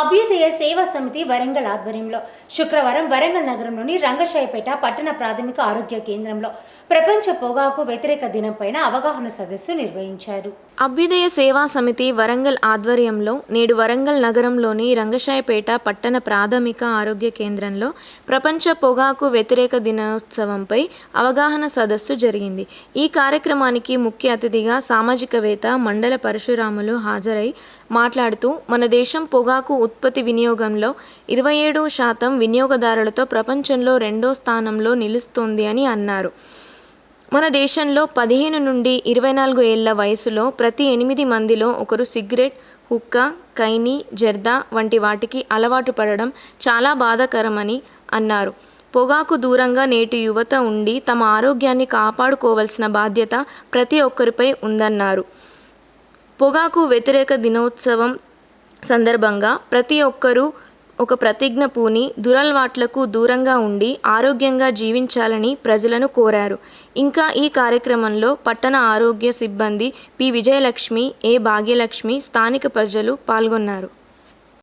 అభ్యుదయ సేవా సమితి వరంగల్ ఆధ్వర్యంలో శుక్రవారం వరంగల్ నగరంలోని రంగశాయపేట పట్టణ ప్రాథమిక ఆరోగ్య కేంద్రంలో ప్రపంచ పొగాకు వ్యతిరేక దినంపైన అవగాహన సదస్సు నిర్వహించారు. అభ్యుదయ సేవా సమితి వరంగల్ ఆధ్వర్యంలో నేడు వరంగల్ నగరంలోని రంగశాయపేట పట్టణ ప్రాథమిక ఆరోగ్య కేంద్రంలో ప్రపంచ పొగాకు వ్యతిరేక దినోత్సవంపై అవగాహన సదస్సు జరిగింది. ఈ కార్యక్రమానికి ముఖ్య అతిథిగా సామాజికవేత్త మండల పరశురాములు హాజరై మాట్లాడుతూ మన దేశం పొగాకు ఉత్పత్తి వినియోగంలో ఇరవై ఏడు శాతం వినియోగదారులతో ప్రపంచంలో రెండో స్థానంలో నిలుస్తోంది అని అన్నారు. మన దేశంలో పదిహేను నుండి ఇరవై నాలుగు ఏళ్ళ వయసులో ప్రతి ఎనిమిది మందిలో ఒకరు సిగరెట్ హుక్కా కైని జర్దా వంటి వాటికి అలవాటు పడడం చాలా బాధాకరమని అన్నారు. పొగాకు దూరంగా నేటి యువత ఉండి తమ ఆరోగ్యాన్ని కాపాడుకోవాల్సిన బాధ్యత ప్రతి ఒక్కరిపై ఉందన్నారు. పొగాకు వ్యతిరేక దినోత్సవం సందర్భంగా ప్రతి ఒక్కరూ ఒక ప్రతిజ్ఞ పూని దురలవాట్లకు దూరంగా ఉండి ఆరోగ్యంగా జీవించాలని ప్రజలను కోరారు. ఇంకా ఈ కార్యక్రమంలో పట్టణ ఆరోగ్య సిబ్బంది పి. విజయలక్ష్మి ఏ. భాగ్యలక్ష్మి స్థానిక ప్రజలు పాల్గొన్నారు.